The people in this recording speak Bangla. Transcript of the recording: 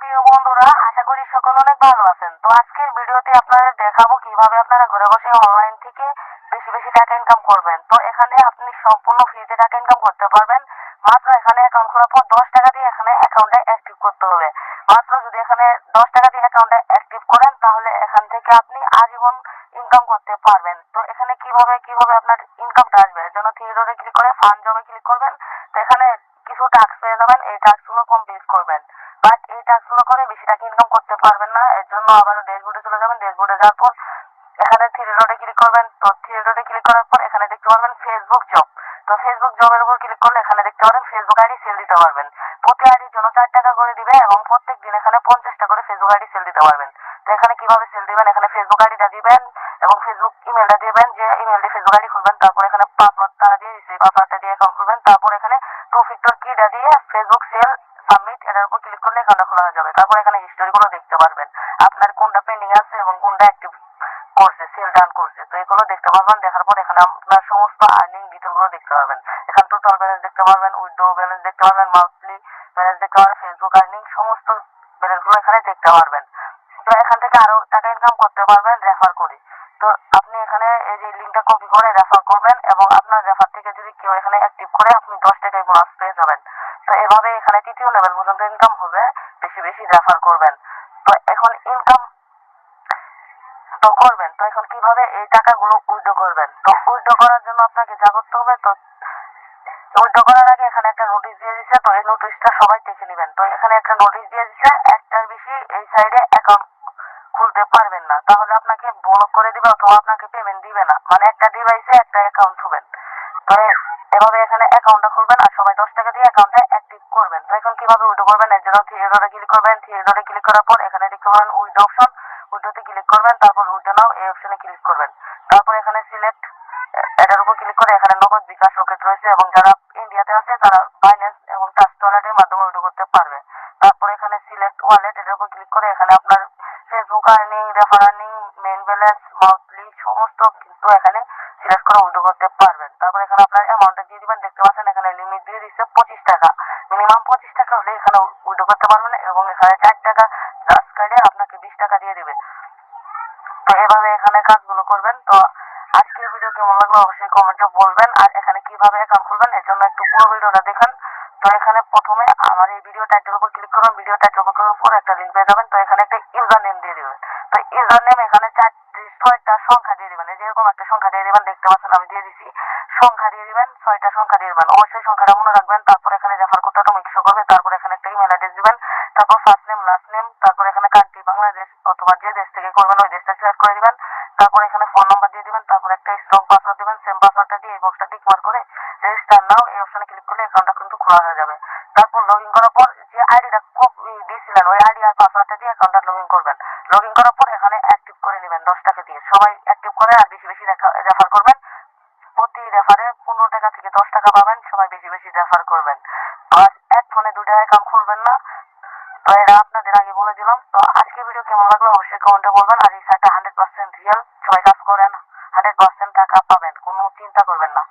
প্রিয় বন্ধুরা, আশা করি সকল অনেক ভালো আছেন। তো আজকের ভিডিওতে আপনাদের দেখাবো কীভাবে আপনারা ঘরে বসে অনলাইন থেকে বেশি বেশি টাকা ইনকাম করবেন। তো এখানে আপনি সম্পূর্ণ ফ্রিতে টাকা ইনকাম করতে পারবেন। মাত্র এখানে অ্যাকাউন্ট খোলার পর দশ টাকা দিয়ে এখানে অ্যাকাউন্টে অ্যাক্টিভ করতে হবে। মাত্র যদি এখানে দশ টাকা দিয়ে অ্যাকাউন্টে অ্যাক্টিভ করেন, তাহলে এখান থেকে আপনি আজীবন ইনকাম করতে পারবেন। তো এখানে কীভাবে কীভাবে আপনার ইনকামটা আসবে? এর জন্য ক্লিক করে ফান্ড জবে ক্লিক করবেন। তো এখানে কিছু টাস্ক পেয়ে যাবেন। এই টাস্কগুলো কমপ্লিট করবেন। বাট এই টাস্কগুলো করে বেশি টাকা ইনকাম করতে পারবেন না। এর জন্য আবারও ড্যাশবোর্ডে চলে যাবেন। ড্যাশবোর্ডে যাওয়ার পর এখানে থ্রি ডটে ক্লিক করবেন। তো থ্রি ডটে ক্লিক করার পর এখানে দেখতে পারবেন ফেসবুক জব তো ফেসবুক জবের উপর ক্লিক করলে এখানে দেখতে পারেন ফেসবুক আইডি সেল দিতে পারবেন। প্রতি আইডির জন্য চার টাকা করে দিবে এবং প্রত্যেক দিন এখানে পঞ্চাশটা করে ফেসবুক আইডি সেল দিতে পারবেন। তো এখানে কীভাবে সেল দিবেন? এখানে ফেসবুক আইডিটা দিবেন এবং ফেসবুক ইমেলটা দিবেন যে ইমেল দিয়ে ফেসবুক আইডি খুলবেন। তারপর এখানে পাসওয়ার্ড তারা দিয়ে দিচ্ছে পাসওয়ার্ডটা দিয়ে অ্যাকাউন্ট খুলবেন। তারপর এখানে টু ফিক্টর কিটা দিয়ে ফেসবুক সেল সাবমিট এটার উপর ক্লিক করলে অ্যাকাউন্টটা খোলা যাবে। তারপর এখানে হিস্টোরিগুলো দেখতে পারবেন। আপনার কোনটা পেন্ডিং আছে এবং কোনটা অ্যাক্টিভ করছে সেল ডান করছে। তো এগুলো দেখতে পারবেন, দেখার পর এখানে আপনার সমস্ত আর্নিং ডিটেলগুলো দেখতে পারবেন। এখানে টোটাল ব্যালেন্স দেখতে পারবেন উইথড্র ব্যালেন্স দেখতে পারবেন মান্থলি ব্যালেন্স দেখতে পারবেন ফেসবুক আর্নিং সমস্ত ব্যালেন্সগুলো এখানে দেখতে পারবেন। তো এখান থেকে আরও টাকা ইনকাম করতে পারবেন রেফার করে। তো এখানে এই যে লিঙ্কটা কপি করে রেফার করবেন এবং আপনার রেফার থেকে যদি কেউ এখানে অ্যাক্টিভ করে, আপনি দশ টাকায় বোনাস পেয়ে যাবেন। তো এভাবে এখানে তৃতীয় লেভেল পর্যন্ত ইনকাম হবে, বেশি বেশি রেফার করবেন। তো এখন ইনকাম তো করবেন, তো এখন কীভাবে এই টাকাগুলো উইথড্র করবেন? তো উইথড্র করার জন্য আপনাকে যা করতে হবে, তো উইথড্র করার আগে এখানে একটা নোটিশ দিয়ে দিচ্ছে, তো এই নোটিশটা সবাই দেখে নেবেন। তো এখানে একটা নোটিশ দিয়ে দিচ্ছে, একটার বেশি এই সাইডে আপনাকে ব্লক করে দিবে অথবা আপনাকে পেমেন্ট দিবে না। মানে একটা ডিভাইসে একটা অ্যাকাউন্ট খুলবেন তো এভাবে এখানে অ্যাকাউন্টটা খুলবেন আর সবাই দশ টাকা দিয়ে অ্যাকাউন্টে অ্যাক্টিভ করবেন। তো এখন কীভাবে উইথড্র করবেন? এর জন্য ডটে ক্লিক করবেন। ডটে ক্লিক করার পর এখানে দেখতে পাবেন উইথড্র অপশন। উইথড্রতে ক্লিক করবেন, তারপর উইথড্র নাও, এই অপশনে ক্লিক করবেন। তারপর এখানে সিলেক্ট এটার উপর ক্লিক করে এখানে নগদ বিকাশ রকেট রয়েছে এবং যারা ইন্ডিয়াতে আছে, তারা বাইন্যান্স এবং ট্রাস্ট ওয়ালেটের মাধ্যমে উইথড্র করতে পারবে। তারপর এখানে সিলেক্ট ওয়ালেট এটার উপর ক্লিক করে এখানে আপনার Facebook earning refer earning main balance monthly সমস্ত কিন্তু এখানে সিলেক্ট করে উইথড্র করতে পারবেন। তারপর এখানে আপনার অ্যামাউন্টটা দিয়ে দিবেন, দেখতে পাচ্ছেন এখানে লিমিট দিয়ে দিচ্ছে পঁচিশ টাকা। মিনিমাম পঁচিশ টাকা হলে এখানে উইথড্র করতে পারবেন এবং এখানে চার টাকা চার্জ কার্ডে আপনাকে বিশ টাকা দিয়ে দিবে। তো এভাবে এখানে কাজগুলো করবেন। তো আজকের ভিডিও কেমন লাগল অবশ্যই কমেন্টে বলবেন। আর এখানে কীভাবে অ্যাকাউন্ট খুলবেন, এর জন্য একটু পুরো ভিডিওটা দেখেন। তো এখানে প্রথমে আমার এই ভিডিও টাইটেল উপর ক্লিক করুন ভিডিও টাইটেল উপর উপর একটা লিঙ্ক পেয়ে যাবেন। তো এখানে একটা ইউজার নেম দিয়ে দিবেন। তো ইউজার নেম এখানে চারটি ছয়টা সংখ্যা দিয়ে দিবেন। এই যে এরকম একটা সংখ্যা দিয়ে দিবেন, দেখতে পাচ্ছেন আমি দিয়ে দিছি। সংখ্যা দিয়ে দিবেন, ছয়টা সংখ্যা দিয়ে দিবেন। অবশ্যই সংখ্যাটা মনে রাখবেন। তারপর এখানে রেফার করতে অটোমেটিক শো করবে। তারপর এখানে একটা ইমেল অ্যাড্রেস দিবেন। তারপর ফার্স্ট নেম লাস্ট নেম তারপর এখানে কান্ট্রি বাংলাদেশ অথবা যে দেশ থেকে করবেন সিলেক্ট করে দিবেন। তারপর এখানে ফোন নাম্বার দিয়ে দিবেন, তারপর একটা স্ট্রং পাসওয়ার্ড দিবেন সেম পাসওয়ার্ডটা দিয়ে এই বক্সটা টিক মার্ক করে রেজিস্টার নাও এই অপশনে ক্লিক করলে অ্যাকাউন্টটা কিন্তু খোলা হয়ে যাবে। তারপর লগ ইন করার পর যে আইডিটা দিয়েছিলেন ওই আইডি আর পাসওয়ার্ডটা দিয়ে অ্যাকাউন্টটা লগ ইন করবেন। লগ ইন করার পর এখানে অ্যাক্টিভ করে নেবেন দশ টাকা দিয়ে। সবাই অ্যাক্টিভ করে আর বেশি বেশি রেফার করবেন। প্রতি রেফারে পনেরো টাকা থেকে দশ টাকা পাবেন, সবাই বেশি বেশি রেফার করবেন। আর এক ফোনে দুটা অ্যাকাউন্ট খুলবেন না। তো এটা আপনাদের আগে বলে দিলাম। তো আজকে ভিডিও কেমন লাগল অবশ্যই কমেন্টে বলবেন। আর এই সাইটটা হান্ড্রেড পার্সেন্ট রিয়েল সবাই কাজ করেন। হান্ড্রেড পার্সেন্ট টাকা পাবেন। কোনো চিন্তা করবেন না।